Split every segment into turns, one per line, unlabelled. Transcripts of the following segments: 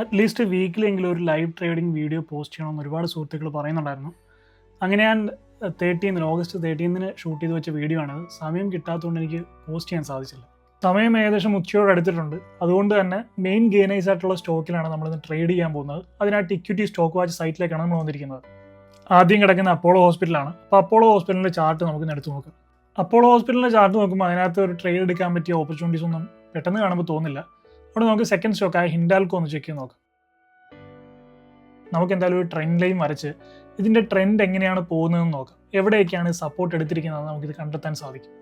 At least വീക്കിലെങ്കിലും ഒരു live trading video post ചെയ്യണമെന്ന് ഒരുപാട് സുഹൃത്തുക്കൾ പറയുന്നുണ്ടായിരുന്നു. അങ്ങനെ ഞാൻ തേർട്ടീന്നിന് ഓഗസ്റ്റ് തേർട്ടീന്നിന് ഷൂട്ട് ചെയ്ത് വെച്ച വീഡിയോ ആണ് സമയം കിട്ടാത്തതുകൊണ്ട് എനിക്ക് പോസ്റ്റ് ചെയ്യാൻ സാധിച്ചില്ല. സമയം ഏകദേശം ഉച്ചയോട് അടുത്തിട്ടുണ്ട് അതുകൊണ്ട് തന്നെ മെയിൻ ഗെയിനൈസ് ആയിട്ടുള്ള സ്റ്റോക്കിലാണ് നമ്മളിന്ന് ട്രേഡ് ചെയ്യാൻ പോകുന്നത്. അതിനായിട്ട് ഇക്വിറ്റി സ്റ്റോക്ക് വാച്ച് സൈറ്റിലേക്കാണ് നമ്മൾ വന്നിരിക്കുന്നത്. ആദ്യം കിടക്കുന്ന അപ്പോളോ ഹോസ്പിറ്റലാണ് അപ്പോൾ അപ്പോളോ ഹോസ്പിറ്റലിന്റെ ചാർട്ട് നമുക്ക് എടുത്ത് നോക്കാം. അപ്പോളോ ഹോസ്പിറ്റലിന്റെ ചാർട്ട് നോക്കുമ്പോൾ അതിനകത്ത് ഒരു ട്രേഡ് എടുക്കാൻ പറ്റിയ ഓപ്പർച്യൂണിറ്റീസ് ഒന്നും പെട്ടെന്ന് കാണുമ്പോൾ തോന്നില്ല. അവിടെ നമുക്ക് സെക്കൻഡ് സ്റ്റോക്ക് ആയ ഹിൻഡാൽക്കോ ഒന്ന് ചെക്ക് ചെയ്ത് നോക്കാം. നമുക്ക് എന്തായാലും ഒരു ട്രെൻഡ് ലൈൻ വരച്ച് ഇതിന്റെ ട്രെൻഡ് എങ്ങനെയാണ് പോകുന്നതെന്ന് നോക്കാം. എവിടെയൊക്കെയാണ് സപ്പോർട്ട് എടുത്തിരിക്കുന്നത് നമുക്കിത് കണ്ടെത്താൻ സാധിക്കും.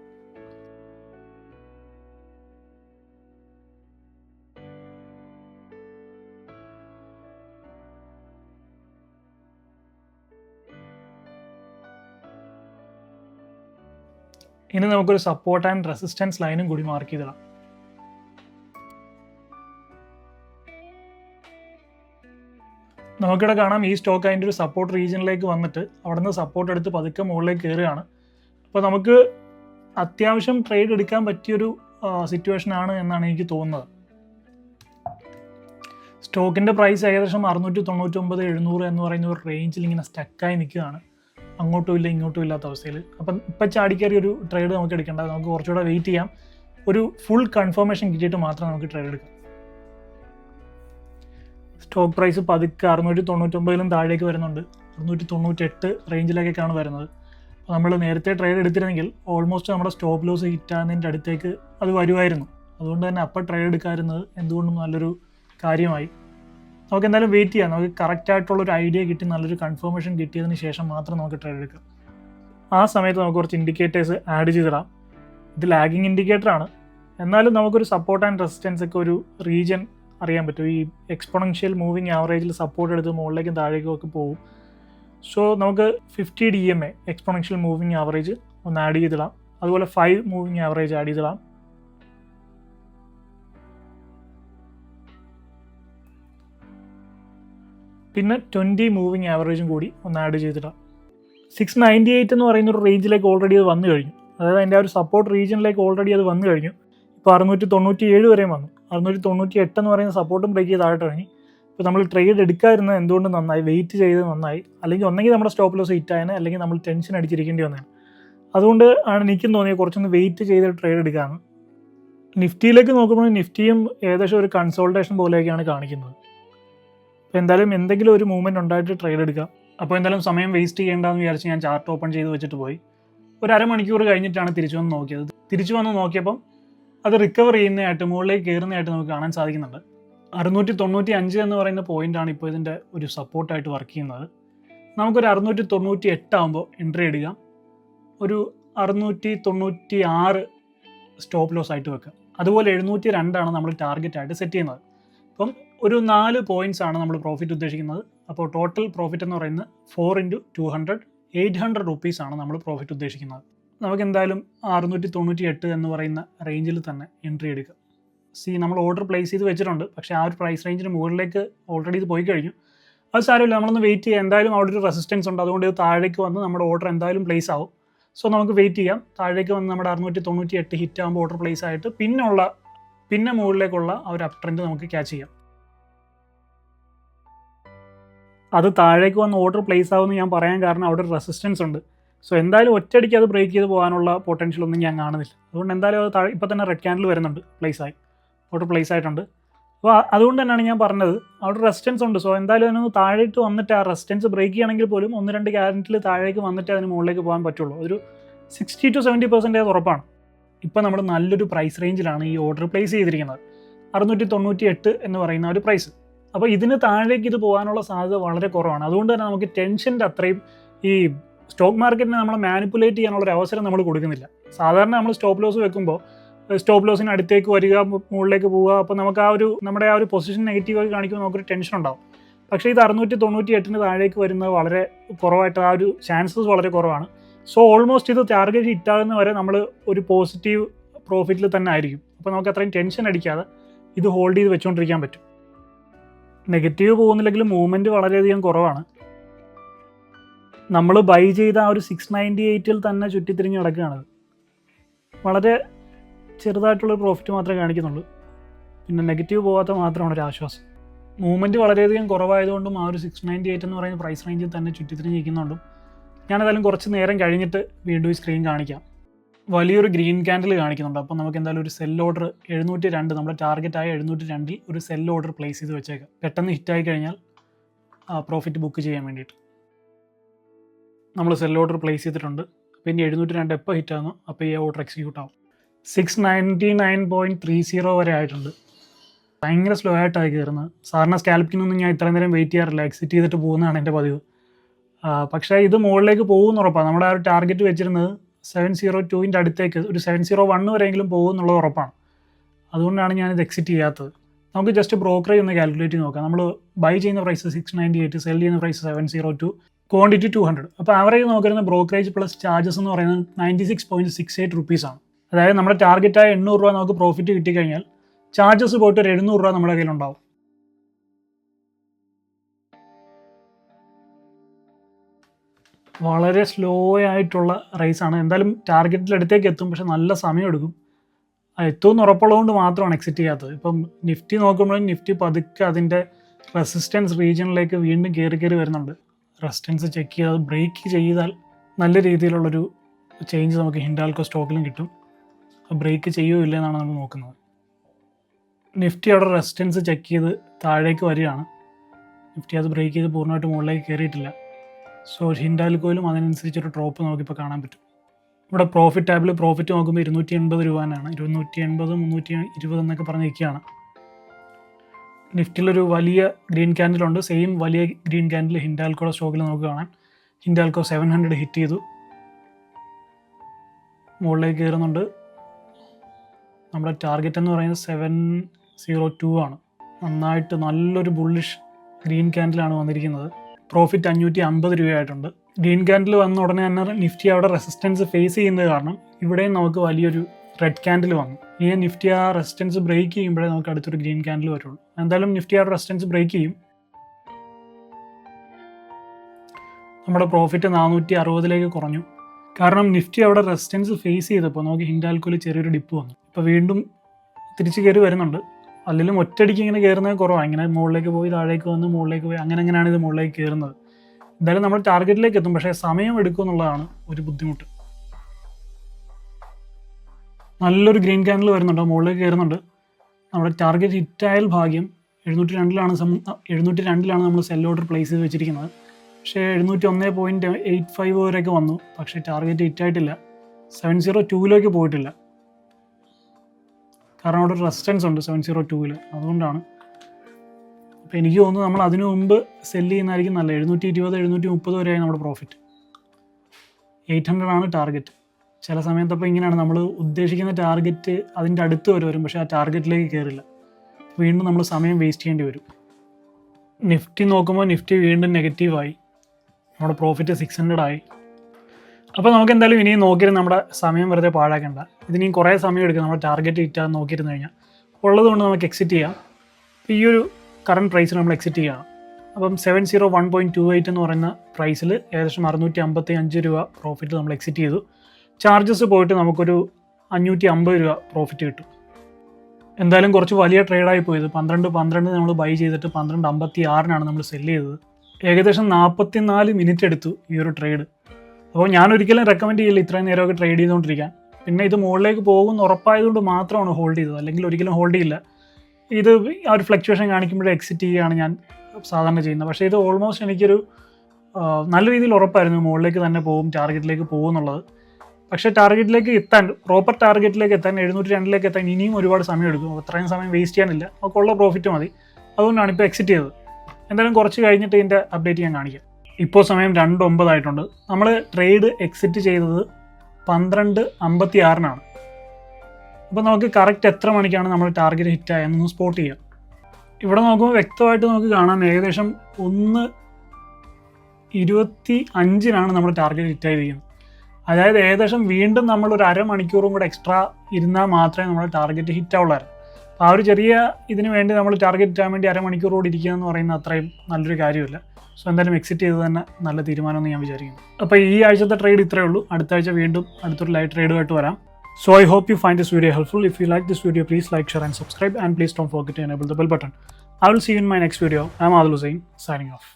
ഇനി നമുക്കൊരു സപ്പോർട്ട് ആൻഡ് റെസിസ്റ്റൻസ് ലൈനും കൂടി മാർക്ക് ചെയ്തിടാം. നമുക്കിവിടെ കാണാം ഈ സ്റ്റോക്ക് അതിന്റെ ഒരു സപ്പോർട്ട് റീജിയനിലേക്ക് വന്നിട്ട് അവിടെ നിന്ന് സപ്പോർട്ട് എടുത്ത് പതുക്കെ മുകളിലേക്ക് കയറുകയാണ്. അപ്പോൾ നമുക്ക് അത്യാവശ്യം ട്രേഡ് എടുക്കാൻ പറ്റിയൊരു സിറ്റുവേഷൻ ആണ് എന്നാണ് എനിക്ക് തോന്നുന്നത്. സ്റ്റോക്കിന്റെ പ്രൈസ് ഏകദേശം അറുന്നൂറ്റി തൊണ്ണൂറ്റൊമ്പത് എഴുന്നൂറ് എന്ന് പറയുന്ന ഒരു റേഞ്ചിൽ ഇങ്ങനെ സ്റ്റക്കായി നിൽക്കുകയാണ്. അങ്ങോട്ടും ഇല്ല ഇങ്ങോട്ടും ഇല്ലാത്ത അവസ്ഥയിൽ. അപ്പം ഇപ്പം ചാടിക്കയറി ഒരു ട്രേഡ് നമുക്ക് എടുക്കേണ്ട. നമുക്ക് കുറച്ചുകൂടെ വെയിറ്റ് ചെയ്യാം. ഒരു ഫുൾ കൺഫർമേഷൻ കിട്ടിയിട്ട് മാത്രം നമുക്ക് ട്രേഡ് എടുക്കാം. സ്റ്റോക്ക് പ്രൈസ് പതുക്കെ അറുന്നൂറ്റി തൊണ്ണൂറ്റൊമ്പതിലും താഴേക്ക് വരുന്നുണ്ട്. അറുന്നൂറ്റി തൊണ്ണൂറ്റെട്ട് റേഞ്ചിലേക്കൊക്കെയാണ് വരുന്നത്. അപ്പോൾ നമ്മൾ നേരത്തെ ട്രേഡ് എടുത്തിരുന്നെങ്കിൽ ഓൾമോസ്റ്റ് നമ്മുടെ സ്റ്റോപ്പ് ലോസ് ഹിറ്റാകുന്നതിന്റെ അടുത്തേക്ക് അത് വരുമായിരുന്നു അതുകൊണ്ട് തന്നെ അപ്പോൾ ട്രേഡ് എടുക്കാറുന്നത് എന്തുകൊണ്ടും നല്ലൊരു കാര്യമായി. നമുക്ക് എന്തായാലും വെയിറ്റ് ചെയ്യാം. നമുക്ക് കറക്റ്റായിട്ടുള്ളൊരു ഐഡിയ കിട്ടി നല്ലൊരു കൺഫർമേഷൻ കിട്ടിയതിന് ശേഷം മാത്രം നമുക്ക് ട്രേഡ് എടുക്കാം. ആ സമയത്ത് നമുക്ക് കുറച്ച് ഇൻഡിക്കേറ്റേഴ്സ് ആഡ് ചെയ്തിടാം. ഇത് ലാഗിങ് ഇൻഡിക്കേറ്റർ ആണ്. എന്നാലും നമുക്കൊരു സപ്പോർട്ട് ആൻഡ് റെസിസ്റ്റൻസ് ഒക്കെ ഒരു റീജിയൻ അറിയാൻ പറ്റും. ഈ എക്സ്പൊണൻഷ്യൽ മൂവിങ് ആവറേജിൽ സപ്പോർട്ട് എടുത്ത് മുകളിലേക്കും താഴേക്കും ഒക്കെ പോകും സോ നമുക്ക് fifty D M A exponential moving average ഒന്ന് ആഡ് ചെയ്തിടാം. അതുപോലെ ഫൈവ് മൂവിങ് ആവറേജ് ആഡ് ചെയ്തിടാം. പിന്നെ ട്വന്റി മൂവിങ് ആവറേജും കൂടി ഒന്ന് ആഡ് ചെയ്തിടാം. സിക്സ് നയന്റി എയ്റ്റ് എന്ന് പറയുന്ന ഒരു റേഞ്ചിലേക്ക് ഓൾറെഡി അത് വന്നു കഴിഞ്ഞു. അതായത് അതിന്റെ ആ ഒരു സപ്പോർട്ട് റീജിയനിലേക്ക് ഓൾറെഡി അത് വന്നു കഴിഞ്ഞു. ഇപ്പോൾ അറുന്നൂറ്റി തൊണ്ണൂറ്റി ഏഴ് വരെയും വന്നു. അറുന്നൂറ്റി തൊണ്ണൂറ്റി എട്ട് എന്ന് പറയുന്ന സപ്പോർട്ടും ബ്രേക്ക് ചെയ്ത് താഴെ ഇറങ്ങി. ഇപ്പോൾ നമ്മൾ ട്രേഡ് എടുക്കാതിരുന്നത് എന്തുകൊണ്ട് നന്നായി? വെയിറ്റ് ചെയ്ത് നന്നായി? അല്ലെങ്കിൽ ഒന്നെങ്കിൽ നമ്മുടെ സ്റ്റോപ്പ് ലോസ് ഹിറ്റ് ആയതിനെ അല്ലെങ്കിൽ നമ്മൾ ടെൻഷൻ അടിച്ചിരിക്കേണ്ടി വന്നതാണ് അതുകൊണ്ട് ആണ് എനിക്കും തോന്നിയത് കുറച്ചൊന്ന് വെയിറ്റ് ചെയ്ത് ട്രേഡ് എടുക്കാമെന്ന് നിഫ്റ്റിയിലേക്ക് നോക്കുമ്പോൾ നിഫ്റ്റിയും ഏകദേശം ഒരു കൺസോൾട്ടേഷൻ പോലെയൊക്കെയാണ് കാണിക്കുന്നത്. അപ്പോൾ എന്തായാലും എന്തെങ്കിലും ഒരു മൂവ്മെന്റ് ഉണ്ടായിട്ട് ട്രേഡ് എടുക്കാം. അപ്പോൾ എന്തായാലും സമയം വേസ്റ്റ് ചെയ്യേണ്ടെന്ന് വിചാരിച്ച് ഞാൻ ചാർട്ട് ഓപ്പൺ ചെയ്ത് വെച്ചിട്ട് പോയി. ഒരു അരമണിക്കൂർ കഴിഞ്ഞിട്ടാണ് തിരിച്ചു വന്ന് നോക്കിയത്. തിരിച്ചു വന്ന് നോക്കിയപ്പം അത് റിക്കവർ ചെയ്യുന്നതായിട്ട് മുകളിലേക്ക് കയറുന്നതായിട്ട് നമുക്ക് കാണാൻ സാധിക്കുന്നുണ്ട്. അറുന്നൂറ്റി തൊണ്ണൂറ്റി അഞ്ച് എന്ന് പറയുന്ന പോയിന്റാണ് ഇപ്പോൾ ഇതിന്റെ ഒരു സപ്പോർട്ടായിട്ട് വർക്ക് ചെയ്യുന്നത്. നമുക്കൊരു അറുന്നൂറ്റി തൊണ്ണൂറ്റി എട്ടാകുമ്പോൾ എൻട്രി എടുക്കാം ഒരു അറുന്നൂറ്റി തൊണ്ണൂറ്റി ആറ് സ്റ്റോപ്പ് ലോസ് ആയിട്ട് വെക്കുക. അതുപോലെ എഴുന്നൂറ്റി രണ്ടാണ് നമ്മൾ ടാർഗറ്റ് ആയിട്ട് സെറ്റ് ചെയ്യുന്നത്. അപ്പം ഒരു നാല് പോയിന്റ്സ് ആണ് നമ്മൾ പ്രോഫിറ്റ് ഉദ്ദേശിക്കുന്നത്. അപ്പോൾ ടോട്ടൽ പ്രോഫിറ്റ് എന്ന് പറയുന്നത് four into two hundred eight hundred റുപ്പീസാണ് നമ്മൾ പ്രോഫിറ്റ് ഉദ്ദേശിക്കുന്നത്. നമുക്ക് എന്തായാലും അറുന്നൂറ്റി തൊണ്ണൂറ്റി എട്ട് എന്ന് പറയുന്ന റേഞ്ചിൽ തന്നെ എൻട്രി എടുക്കുക സി നമ്മൾ ഓർഡർ പ്ലേസ് ചെയ്ത് വെച്ചിട്ടുണ്ട്. പക്ഷേ ആ ഒരു പ്രൈസ് റേഞ്ചിന് മുകളിലേക്ക് ഓൾറെഡി ഇത് പോയി കഴിഞ്ഞു. അത് സാരമില്ല. നമ്മളൊന്ന് വെയിറ്റ് ചെയ്യാം. എന്തായാലും അവിടെ ഒരു റെസിസ്റ്റൻസ് ഉണ്ട്. അതുകൊണ്ട് ഇത് താഴേക്ക് വന്ന് നമ്മുടെ ഓർഡർ എന്തായാലും പ്ലേസ് ആവും. സോ നമുക്ക് വെയിറ്റ് ചെയ്യാം. താഴേക്ക് വന്ന് നമ്മുടെ അറുന്നൂറ്റി തൊണ്ണൂറ്റി എട്ട് ഹിറ്റ് ആകുമ്പോൾ ഓർഡർ പ്ലേസ് ആയിട്ട് പിന്നുള്ള പിന്നെ മുകളിലേക്കുള്ള ആ ഒരു അപ് ട്രെൻഡ് നമുക്ക് ക്യാച്ച് ചെയ്യാം. അത് താഴേക്ക് വന്ന് ഓർഡർ പ്ലേസ് ആവുമെന്ന് ഞാൻ പറയാൻ കാരണം അവിടെ ഒരു റെസിസ്റ്റൻസ് ഉണ്ട്. സോ എന്തായാലും ഒറ്റയടിക്ക് അത് ബ്രേക്ക് ചെയ്ത് പോകാനുള്ള പൊട്ടൻഷ്യൽ ഒന്നും ഞാൻ കാണുന്നില്ല. അതുകൊണ്ട് എന്തായാലും അത് ഇപ്പോൾ തന്നെ റെഡ് ക്യാൻഡിൽ വരുന്നുണ്ട് പ്ലേസ് ആയി. ഓർഡർ പ്ലേസ് ആയിട്ടുണ്ട്. അപ്പോൾ അതുകൊണ്ട് തന്നെയാണ് ഞാൻ പറഞ്ഞത്. അവിടെ റെസിസ്റ്റൻസ് ഉണ്ട്. സോ എന്തായാലും അതിനൊന്ന് താഴേക്ക് വന്നിട്ട് ആ റെസിസ്റ്റൻസ് ബ്രേക്ക് ചെയ്യണമെങ്കിൽ പോലും ഒന്ന് രണ്ട് ക്യാരറ്റിൽ താഴേക്ക് വന്നിട്ട് അതിന് മുകളിലേക്ക് പോകാൻ പറ്റുള്ളൂ. ഒരു സിക്സ്റ്റി ടു സെവന്റി പെർസെന്റേജ് ഉറപ്പാണ്. ഇപ്പോൾ നമ്മൾ നല്ലൊരു പ്രൈസ് റേഞ്ചിലാണ് ഈ ഓർഡർ പ്ലേസ് ചെയ്തിരിക്കുന്നത്. അറുന്നൂറ്റി തൊണ്ണൂറ്റി എട്ട് എന്ന് പറയുന്ന ഒരു പ്രൈസ് അപ്പോൾ ഇതിന് താഴേക്ക് ഇത് പോകാനുള്ള സാധ്യത വളരെ കുറവാണ്. അതുകൊണ്ട് തന്നെ നമുക്ക് ടെൻഷന്റെ അത്രയും ഈ സ്റ്റോക്ക് മാർക്കറ്റിനെ നമ്മൾ മാനിപ്പുലേറ്റ് ചെയ്യാനുള്ള ഒരു അവസരം നമ്മൾ കൊടുക്കുന്നില്ല. സാധാരണ നമ്മൾ സ്റ്റോപ്പ് ലോസ് വെക്കുമ്പോൾ സ്റ്റോപ്പ് ലോസിന് അടുത്തേക്ക് വരിക മുകളിലേക്ക് പോവുക അപ്പോൾ നമുക്ക് ആ ഒരു നമ്മുടെ ആ ഒരു പൊസിഷൻ നെഗറ്റീവായി കാണിക്കുമ്പോൾ നമുക്കൊരു ടെൻഷൻ ഉണ്ടാവും. പക്ഷേ ഇത് അറുന്നൂറ്റി തൊണ്ണൂറ്റി എട്ടിന് താഴേക്ക് വരുന്നത് വളരെ കുറവായിട്ട് ആ ഒരു ചാൻസസ് വളരെ കുറവാണ്. സോ ഓൾമോസ്റ്റ് ഇത് ടാർഗറ്റ് ഹിറ്റാകുന്ന വരെ നമ്മൾ ഒരു പോസിറ്റീവ് പ്രോഫിറ്റിൽ തന്നെ ആയിരിക്കും. അപ്പോൾ നമുക്ക് അത്രയും ടെൻഷൻ അടിക്കാതെ ഇത് ഹോൾഡ് ചെയ്ത് വെച്ചുകൊണ്ടിരിക്കാൻ പറ്റും. നെഗറ്റീവ് പോകുന്നില്ലെങ്കിലും മൂവ്മെന്റ് വളരെയധികം കുറവാണ്. നമ്മൾ ബൈ ചെയ്ത ആ ഒരു സിക്സ് നയന്റി എയ്റ്റിൽ തന്നെ ചുറ്റിത്തിരിഞ്ഞ് കിടക്കുകയാണ് വളരെ ചെറുതായിട്ടുള്ള പ്രോഫിറ്റ് മാത്രമേ കാണിക്കുന്നുള്ളൂ. പിന്നെ നെഗറ്റീവ് പോകാത്ത മാത്രമാണ് ഒരു ആശ്വാസം. മൂവ്മെന്റ് വളരെയധികം കുറവായതുകൊണ്ടും ആ ഒരു സിക്സ് നയന്റി എയ്റ്റ് എന്ന് പറയുന്ന പ്രൈസ് റേഞ്ചിൽ തന്നെ ചുറ്റിത്തിരിഞ്ഞ് നിൽക്കുന്നുണ്ടും ഞാനേതായാലും കുറച്ച് നേരം കഴിഞ്ഞിട്ട് വീണ്ടും ഈ സ്ക്രീൻ കാണിക്കാം. വലിയൊരു ഗ്രീൻ ക്യാൻഡിൽ കാണിക്കുന്നുണ്ട്. അപ്പോൾ നമുക്ക് എന്തായാലും ഒരു സെൽ ഓർഡർ എഴുന്നൂറ്റി രണ്ട് നമ്മുടെ ടാർഗറ്റായ എഴുന്നൂറ്റി രണ്ടിൽ ഒരു സെൽ ഓർഡർ പ്ലേസ് ചെയ്ത് വെച്ചേക്കാം. പെട്ടെന്ന് ഹിറ്റായി കഴിഞ്ഞാൽ പ്രോഫിറ്റ് ബുക്ക് ചെയ്യാൻ വേണ്ടിയിട്ട്. നമ്മൾ സെൽ ഓർഡർ പ്ലേസ് ചെയ്തിട്ടുണ്ട്. പിന്നെ എഴുന്നൂറ്റി രണ്ട് എപ്പോൾ ഹിറ്റാകുന്നു അപ്പോൾ ഈ ഓർഡർ എക്സിക്യൂട്ട് ആവും. Six ninety nine point three zero വരെ ആയിട്ടുണ്ട്. ഭയങ്കര സ്ലോ ആയിട്ടാണ് കയറുന്നത് സാറിന് സ്കാൽപ്പിനൊന്നും ഞാൻ ഇത്രയും നേരം വെയിറ്റ് ചെയ്യാറില്ല. എക്സിറ്റ് ചെയ്തിട്ട് പോകുന്നതാണ് എന്റെ പതിവ്. പക്ഷേ ഇത് മുകളിലേക്ക് പോകുമെന്ന് ഉറപ്പാണ്. നമ്മുടെ ആ ഒരു ടാർഗറ്റ് വെച്ചിരുന്നത് സെവൻ സീറോ ടുവിന്റെ അടുത്തേക്ക് ഒരു സെവൻ സീറോ വണ് വരെയെങ്കിലും പോകുമെന്നുള്ളത് ഉറപ്പാണ്. അതുകൊണ്ടാണ് ഞാനിത് എക്സിറ്റ് ചെയ്യാത്തത്. നമുക്ക് ജസ്റ്റ് ബ്രോക്കറേജ് ഒന്ന് കാൽക്കുലേറ്റ് നോക്കാം. നമ്മൾ ബൈ ചെയ്യുന്ന price six ninety eight sell ചെയ്യുന്ന price seven zero two quantity two hundred അപ്പോൾ ആവറേജ് നോക്കുന്ന ബ്രോക്കറേജ് പ്ലസ് ചാർജസ് എന്ന് പറയുന്നത് ninety six point six eight റുപ്പീസാണ് അതായത് നമ്മുടെ ടാർഗറ്റായ എണ്ണൂറ് രൂപ നമുക്ക് പ്രോഫിറ്റ് കിട്ടിക്കഴിഞ്ഞാൽ ചാർജസ് പോയിട്ട് ഒരു എഴുന്നൂറ് രൂപ നമ്മുടെ കയ്യിലുണ്ടാവും വളരെ സ്ലോ ആയിട്ടുള്ള റേസാണ് എന്തായാലും ടാർഗറ്റിലടുത്തേക്ക് എത്തും പക്ഷെ നല്ല സമയമെടുക്കും എത്തുമെന്ന് ഉറപ്പുള്ളതുകൊണ്ട് മാത്രമാണ് എക്സിറ്റ് ചെയ്യാത്തത്. ഇപ്പം നിഫ്റ്റി നോക്കുമ്പോഴും നിഫ്റ്റി പതുക്കെ അതിന്റെ റെസിസ്റ്റൻസ് റീജിയനിലേക്ക് വീണ്ടും കയറി കയറി വരുന്നുണ്ട്. റെസിസ്റ്റൻസ് ചെക്ക് ചെയ്ത് ബ്രേക്ക് ചെയ്താൽ നല്ല രീതിയിലുള്ളൊരു ചേഞ്ച് നമുക്ക് ഹിൻഡാൽക്കോ സ്റ്റോക്കിലും കിട്ടും. ബ്രേക്ക് ചെയ്യുമോ ഇല്ല എന്നാണ് നമ്മൾ നോക്കുന്നത്. നിഫ്റ്റി അവിടെ റെസിസ്റ്റൻസ് ചെക്ക് ചെയ്ത് താഴേക്ക് വരികയാണ്. നിഫ്റ്റി അത് ബ്രേക്ക് ചെയ്ത് പൂർണമായിട്ട് മുകളിലേക്ക് കയറിയിട്ടില്ല. സോ ഹിൻഡാൽക്കോയിലും അതിനനുസരിച്ചൊരു ഡ്രോപ്പ് നമുക്കിപ്പോൾ കാണാൻ പറ്റും. ഇവിടെ പ്രോഫിറ്റ് ടാബിൽ പ്രോഫിറ്റ് നോക്കുമ്പോൾ ഇരുന്നൂറ്റി എൺപത് രൂപനാണ് ഇരുന്നൂറ്റി എൺപത് മുന്നൂറ്റി ഇരുപത് എന്നൊക്കെ പറഞ്ഞ് നിഫ്റ്റിലൊരു വലിയ ഗ്രീൻ ക്യാൻഡിലുണ്ട്. സെയിം വലിയ ഗ്രീൻ ക്യാൻഡിൽ ഹിൻഡാൽക്കോയുടെ സ്റ്റോക്കിൽ നമുക്ക് കാണാൻ ഹിൻഡാൽക്കോ സെവൻ ഹൺഡ്രഡ് ഹിറ്റ് ചെയ്തു. മുകളിലേക്ക് കയറുന്നുണ്ട്. നമ്മുടെ ടാർഗറ്റ് എന്ന് പറയുന്നത് സെവൻ സീറോ ടു ആണ്. നന്നായിട്ട് നല്ലൊരു ബുള്ളിഷ് ഗ്രീൻ ക്യാൻഡിലാണ് വന്നിരിക്കുന്നത്. പ്രോഫിറ്റ് അഞ്ഞൂറ്റി അമ്പത് രൂപയായിട്ടുണ്ട്. ഗ്രീൻ ക്യാൻഡിൽ വന്ന ഉടനെ തന്നെ നിഫ്റ്റി അവിടെ റെസിസ്റ്റൻസ് ഫേസ് ചെയ്യുന്നത് കാരണം ഇവിടെയും നമുക്ക് വലിയൊരു റെഡ് ക്യാൻഡിൽ വന്നു ഇനി നിഫ്റ്റി ആ റെസിസ്റ്റൻസ് ബ്രേക്ക് ചെയ്യുമ്പോഴേ നമുക്ക് അടുത്തൊരു ഗ്രീൻ ക്യാൻഡിൽ വരുള്ളൂ. എന്തായാലും നിഫ്റ്റി ആ റെസിസ്റ്റൻസ് ബ്രേക്ക് ചെയ്യും. നമ്മുടെ പ്രോഫിറ്റ് നാനൂറ്റി അറുപതിലേക്ക് കുറഞ്ഞു. കാരണം നിഫ്റ്റി അവിടെ റെസിസ്റ്റൻസ് ഫേസ് ചെയ്തപ്പോൾ നമുക്ക് ഹിൻഡാൽക്കോയിൽ ചെറിയൊരു ഡിപ്പ് വന്നു. ഇപ്പോൾ വീണ്ടും തിരിച്ച് കയറി വരുന്നുണ്ട്. അല്ലെങ്കിലും ഒറ്റയടിക്ക് ഇങ്ങനെ കയറുന്നത് കുറവാണ് ഇങ്ങനെ മുകളിലേക്ക് പോയി താഴേക്ക് വന്ന് മുകളിലേക്ക് പോയി അങ്ങനെ അങ്ങനെയാണ് ഇത് മുകളിലേക്ക് കയറുന്നത് എന്തായാലും നമ്മൾ ടാർഗറ്റിലേക്ക് എത്തും. പക്ഷേ സമയം എടുക്കും എന്നുള്ളതാണ് ഒരു ബുദ്ധിമുട്ട്. നല്ലൊരു ഗ്രീൻ ക്യാൻഡിൽ വരുന്നുണ്ട്. മുകളിലേക്ക് കയറുന്നുണ്ട്. നമ്മുടെ ടാർഗറ്റ് ഹിറ്റായാൽ ഭാഗ്യം. എഴുന്നൂറ്റി രണ്ടിലാണ് എഴുന്നൂറ്റി രണ്ടിലാണ് നമ്മൾ സെൽ ഓർഡർ പ്ലേസ് ചെയ്ത് വെച്ചിരിക്കുന്നത്. പക്ഷേ എഴുന്നൂറ്റി ഒന്ന് പോയിന്റ് എയ്റ്റ് ഫൈവ് വരെയൊക്കെ വന്നു. പക്ഷേ ടാർഗറ്റ് ഹിറ്റായിട്ടില്ല സെവൻ സീറോ ടൂവിലേക്ക് പോയിട്ടില്ല. കാരണം അവിടെ ഒരു റെസിസ്റ്റൻസ് ഉണ്ട് സെവൻ സീറോ ടൂവിൽ അതുകൊണ്ടാണ്. അപ്പോൾ എനിക്ക് തോന്നുന്നു നമ്മൾ അതിനു മുമ്പ് സെൽ ചെയ്യുന്നതായിരിക്കും നല്ല എഴുന്നൂറ്റി ഇരുപത് എഴുന്നൂറ്റി മുപ്പത് വരെയായി നമ്മുടെ പ്രോഫിറ്റ് എയ്റ്റ് ഹൺഡ്രഡ് ആണ് ടാർഗറ്റ് ചില സമയത്തപ്പോൾ ഇങ്ങനെയാണ്. നമ്മൾ ഉദ്ദേശിക്കുന്ന ടാർഗറ്റ് അതിന്റെ അടുത്ത് വരെ വരും. പക്ഷേ ആ ടാർഗറ്റിലേക്ക് കയറില്ല വീണ്ടും നമ്മൾ സമയം വേസ്റ്റ് ചെയ്യേണ്ടി വരും. നിഫ്റ്റി നോക്കുമ്പോൾ നിഫ്റ്റി വീണ്ടും നെഗറ്റീവായി നമ്മുടെ പ്രോഫിറ്റ് സിക്സ് ഹൺഡ്രഡ് ആയി. അപ്പോൾ നമുക്ക് എന്തായാലും ഇനിയും നോക്കിയിരുന്ന് നമ്മുടെ സമയം വെറുതെ പാഴാക്കണ്ട. ഇതിനിയും കുറേ സമയം എടുക്കും. നമ്മുടെ ടാർഗറ്റ് ഇറ്റാ നോക്കിയിരുന്നു കഴിഞ്ഞാൽ ഉള്ളത് കൊണ്ട് നമുക്ക് എക്സിറ്റ് ചെയ്യാം. ഈ ഒരു കറണ്ട് പ്രൈസിൽ നമ്മൾ എക്സിറ്റ് ചെയ്യണം അപ്പം seven zero one point two eight എന്ന് പറയുന്ന പ്രൈസിൽ ഏകദേശം അറുന്നൂറ്റി അമ്പത്തി അഞ്ച് രൂപ പ്രോഫിറ്റ് നമ്മൾ എക്സിറ്റ് ചെയ്തു. ചാർജസ് പോയിട്ട് നമുക്കൊരു അഞ്ഞൂറ്റി അമ്പത് രൂപ പ്രോഫിറ്റ് കിട്ടും. എന്തായാലും കുറച്ച് വലിയ ട്രേഡായി പോയത് പന്ത്രണ്ട് പന്ത്രണ്ട് നമ്മൾ ബൈ ചെയ്തിട്ട് പന്ത്രണ്ട് അമ്പത്തി ആറിനാണ് നമ്മൾ സെല്ല് ചെയ്തത്. ഏകദേശം നാൽപ്പത്തി നാല് മിനിറ്റ് എടുത്തു ഈ ഒരു ട്രേഡ് അപ്പോൾ ഞാൻ ഒരിക്കലും റെക്കമെൻഡ് ചെയ്യില്ല ഇത്രയും നേരമൊക്കെ ട്രേഡ് ചെയ്തുകൊണ്ടിരിക്കാൻ. പിന്നെ ഇത് മുകളിലേക്ക് പോകുമെന്ന് ഉറപ്പായതുകൊണ്ട് മാത്രമാണ് ഹോൾഡ് ചെയ്തത്. അല്ലെങ്കിൽ ഒരിക്കലും ഹോൾഡ് ചെയ്യില്ല. ഇത് ആ ഒരു ഫ്ലക്ച്വേഷൻ കാണിക്കുമ്പോഴേ എക്സിറ്റ് ചെയ്യുകയാണ് ഞാൻ സാധാരണ ചെയ്യുന്നത്. പക്ഷേ ഇത് ഓൾമോസ്റ്റ് എനിക്കൊരു നല്ല രീതിയിൽ ഉറപ്പായിരുന്നു മുകളിലേക്ക് തന്നെ പോകും ടാർഗറ്റിലേക്ക് പോകും എന്നുള്ളത്. പക്ഷേ ടാർഗറ്റിലേക്ക് എത്താൻ പ്രോപ്പർ ടാർഗറ്റിലേക്ക് എത്താൻ എഴുന്നൂറ്റി രണ്ടിലേക്ക് എത്താൻ ഇനിയും ഒരുപാട് സമയം എടുക്കും. അപ്പോൾ അത്രയും സമയം വേസ്റ്റ് ചെയ്യാനില്ല. നമുക്കുള്ള പ്രോഫിറ്റ് മതി. അതുകൊണ്ടാണ് ഇപ്പോൾ എക്സിറ്റ് ചെയ്തത്. എന്തായാലും കുറച്ച് കഴിഞ്ഞിട്ട് ഇതിന്റെ അപ്ഡേറ്റ് ഞാൻ കാണിക്കാം. ഇപ്പോൾ സമയം രണ്ട് ഒമ്പതായിട്ടുണ്ട് നമ്മൾ ട്രേഡ് എക്സിറ്റ് ചെയ്തത് പന്ത്രണ്ട് അമ്പത്തി ആറിനാണ് അപ്പോൾ നമുക്ക് കറക്റ്റ് എത്ര മണിക്കാണ് നമ്മൾ ടാർഗറ്റ് ഹിറ്റ് ആയെന്നൊന്ന് സ്പോട്ട് ചെയ്യാം. ഇവിടെ നോക്കുമ്പോൾ വ്യക്തമായിട്ട് നമുക്ക് കാണാം ഏകദേശം ഒന്ന് ഇരുപത്തി അഞ്ചിനാണ് നമ്മൾ ടാർഗറ്റ് ഹിറ്റ് ആയിരിക്കുന്നത്. അതായത് ഏകദേശം വീണ്ടും നമ്മൾ ഒരു അരമണിക്കൂറും കൂടെ എക്സ്ട്രാ ഇരുന്നാൽ മാത്രമേ നമ്മൾ ടാർഗറ്റ് ഹിറ്റ് ആവുള്ളായിരുന്നു. ആ ഒരു ചെറിയ ഇതിന് വേണ്ടി നമ്മൾ ടാർഗറ്റ് ഇട്ടാൻ വേണ്ടി അരമണിക്കൂർ കൂടി ഇരിക്കുക എന്ന് പറയുന്നത് അത്രയും നല്ലൊരു കാര്യമില്ല. സോ എന്തായാലും എക്സിറ്റ് ചെയ്ത് തന്നെ നല്ല തീരുമാനമെന്ന് ഞാൻ വിചാരിക്കുന്നു. അപ്പോൾ ഈ ആഴ്ചത്തെ ട്രേഡ് ഇത്രയേ ഉള്ളൂ. അടുത്ത ആഴ്ച വീണ്ടും അടുത്തൊരു ലൈവ് ട്രേഡുമായിട്ട് വരാം. So I hope you find this video helpful if you like this video please like share and subscribe and please don't forget to enable the bell button I will see in my next video I am Adul Hussain signing off.